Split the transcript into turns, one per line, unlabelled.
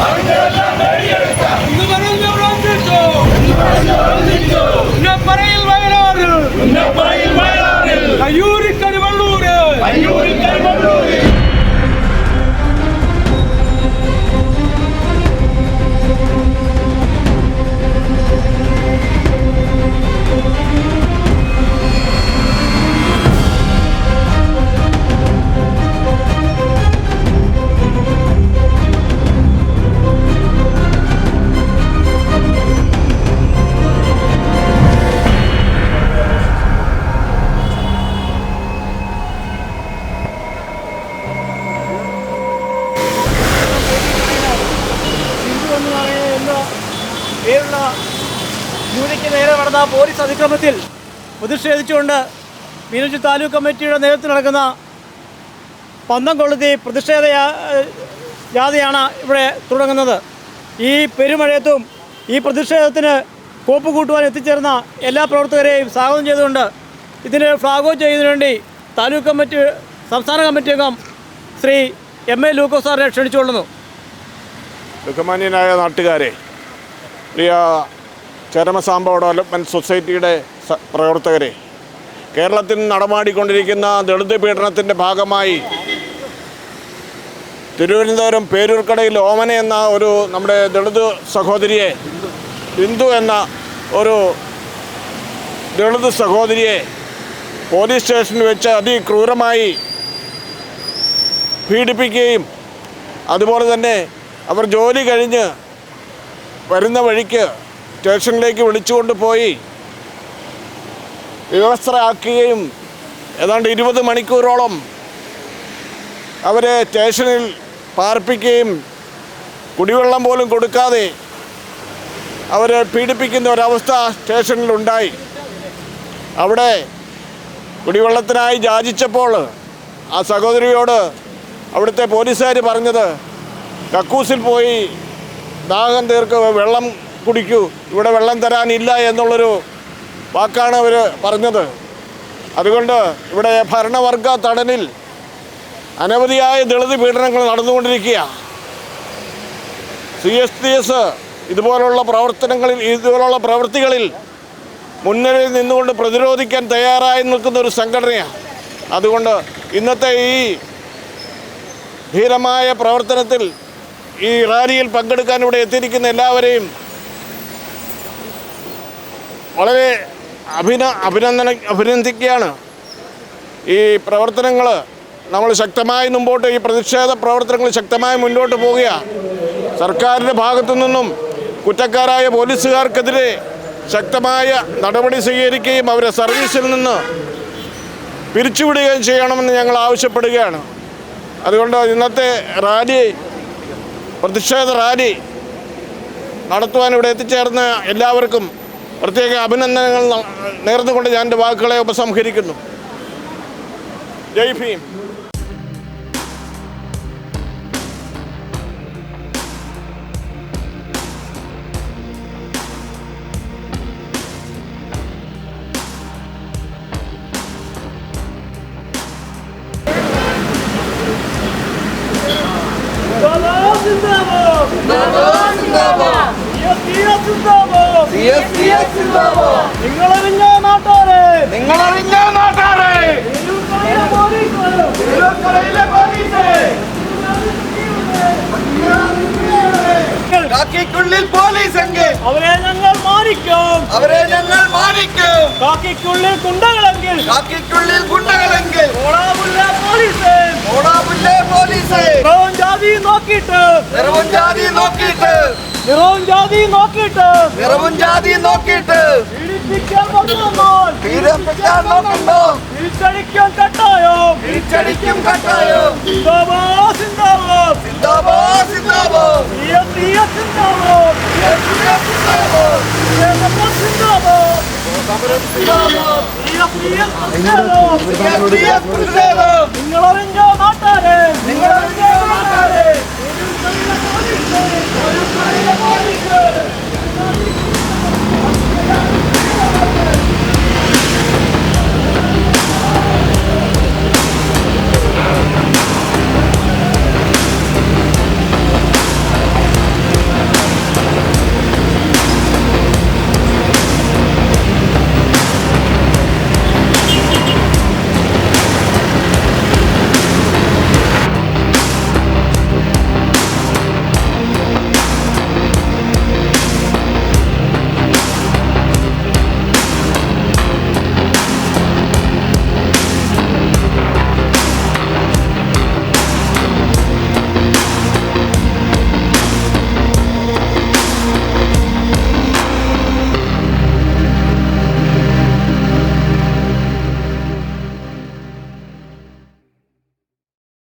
Amen. പേരുള്ള യുവതിക്ക് നേരെ നടന്ന പോലീസ് അതിക്രമത്തിൽ പ്രതിഷേധിച്ചുകൊണ്ട് മീനച്ചി താലൂക്ക് കമ്മിറ്റിയുടെ നേതൃത്വത്തിൽ നടക്കുന്ന പന്തം കൊളുത്തി പ്രതിഷേധ ജാഥയാണ് ഇവിടെ തുടങ്ങുന്നത്. ഈ പെരുമഴയത്തും ഈ പ്രതിഷേധത്തിന് കോപ്പ് കൂട്ടുവാൻ എത്തിച്ചേർന്ന എല്ലാ പ്രവർത്തകരെയും സ്വാഗതം ചെയ്തുകൊണ്ട് ഇതിന് ഫ്ലാഗ് ഓഫ് ചെയ്യുന്നതിന് വേണ്ടി താലൂക്ക് കമ്മിറ്റി സംസ്ഥാന കമ്മിറ്റി അംഗം ശ്രീ എം എ ലൂക്കോസ് സാറിനെ ക്ഷണിച്ചുകൊള്ളുന്നു.
ബഹുമാന്യനായ നാട്ടുകാരെ പ്രിയ ചരമസാമ്പ ഡെവലപ്മെന്റ് സൊസൈറ്റിയുടെ പ്രവർത്തകരെ കേരളത്തിൽ നടമാടിക്കൊണ്ടിരിക്കുന്ന ദളിത് പീഡനത്തിന്റെ ഭാഗമായി തിരുവനന്തപുരം പേരൂർക്കടയിൽ ഓമന എന്ന ഒരു നമ്മുടെ ദളിത് സഹോദരിയെ ഹിന്ദു എന്ന ഒരു ദളിത് സഹോദരിയെ പോലീസ് സ്റ്റേഷനിൽ വെച്ച് അതിക്രൂരമായി പീഡിപ്പിക്കുകയും അതുപോലെ തന്നെ അവർ ജോലി കഴിഞ്ഞ് വരുന്ന വഴിക്ക് സ്റ്റേഷനിലേക്ക് വിളിച്ചുകൊണ്ട് പോയി വിവസ്ത്രയാക്കുകയും ഏതാണ്ട് ഇരുപത് മണിക്കൂറോളം അവരെ സ്റ്റേഷനിൽ പാർപ്പിക്കുകയും കുടിവെള്ളം പോലും കൊടുക്കാതെ അവരെ പീഡിപ്പിക്കുന്ന ഒരവസ്ഥ സ്റ്റേഷനിലുണ്ടായി. അവിടെ കുടിവെള്ളത്തിനായി യാചിച്ചപ്പോൾ ആ സഹോദരിയോട് അവിടുത്തെ പോലീസുകാർ പറഞ്ഞത് കക്കൂസിൽ പോയി ദാഹം തീർക്ക് വെള്ളം കുടിക്കൂ. ഇവിടെ വെള്ളം തരാനില്ല എന്നുള്ളൊരു വാക്കാണ് അവർ പറഞ്ഞത്. അതുകൊണ്ട് ഇവിടെ ഭരണവർഗ തടനിൽ അനവധിയായ ദളിത് പീഡനങ്ങൾ നടന്നുകൊണ്ടിരിക്കുക സി എസ് ടി എസ് ഇതുപോലുള്ള പ്രവർത്തനങ്ങളിൽ ഇതുപോലുള്ള പ്രവൃത്തികളിൽ മുൻനിരയിൽ നിന്നുകൊണ്ട് പ്രതിരോധിക്കാൻ തയ്യാറായി നിൽക്കുന്ന ഒരു സംഘടനയാണ് അതുകൊണ്ട് ഇന്നത്തെ ഈ ധീരമായ പ്രവർത്തനത്തിൽ ഈ റാലിയിൽ പങ്കെടുക്കാൻ ഇവിടെ എത്തിയിരിക്കുന്ന എല്ലാവരെയും വളരെ അഭിന അഭിനന്ദന അഭിനന്ദിക്കുകയാണ്. ഈ പ്രവർത്തനങ്ങൾ നമ്മൾ ശക്തമായി മുമ്പോട്ട് ഈ പ്രതിഷേധ പ്രവർത്തനങ്ങൾ ശക്തമായി മുന്നോട്ട് പോവുകയാണ് സർക്കാരിന്റെ ഭാഗത്തു നിന്നും കുറ്റക്കാരായ പോലീസുകാർക്കെതിരെ ശക്തമായ നടപടി സ്വീകരിക്കുകയും അവരെ സർവീസിൽ നിന്ന് പിരിച്ചുവിടുകയും ചെയ്യണമെന്ന് ഞങ്ങൾ ആവശ്യപ്പെടുകയാണ്. അതുകൊണ്ട് ഇന്നത്തെ റാലി പ്രതിഷേധ റാലി നടത്തുവാൻ ഇവിടെ എത്തിച്ചേർന്ന എല്ലാവർക്കും പ്രത്യേക അഭിനന്ദനങ്ങൾ നേർന്നുകൊണ്ട് ഞാൻ എന്റെ വാക്കുകളെ ഉപസംഹരിക്കുന്നു. ജയ് ഭീം.
നിങ്ങളറിഞ്ഞ നാട്ടാരെ
നിങ്ങളറിഞ്ഞ നാട്ടാരെ തിരുവക്കരയിലെ പോലീസ് കാക്കിക്കുള്ളിൽ പോലീസ് എങ്കിൽ
അവരെ ഞങ്ങൾ മാനിക്കും
അവരെ ഞങ്ങൾ മാനിക്കും.
കാക്കിക്കുള്ളിൽ കുണ്ടകളെങ്കിൽ
കാക്കിക്കുള്ളിൽ കുണ്ടകളെങ്കിൽ
ഓടാമുല്ല പോലീസ്.
ഓടാമുല്ലേ പോലീസ്.
നിറവും ജാതി നോക്കിയിട്ട്.
നിറവും ജാതി നോക്കിയിട്ട്.
നിറവും ജാതി നോക്കിയിട്ട്.
നിറവും ജാതി നോക്കിയിട്ട്.
പീഡിപ്പിക്കാൻ കട്ടായം.
തിരിച്ചടിക്കും കട്ടായം.
നിങ്ങളറിഞ്ഞ നാട്ടാരെ?
നിങ്ങളറിഞ്ഞ നാട്ടാരെ?
പോലീസ്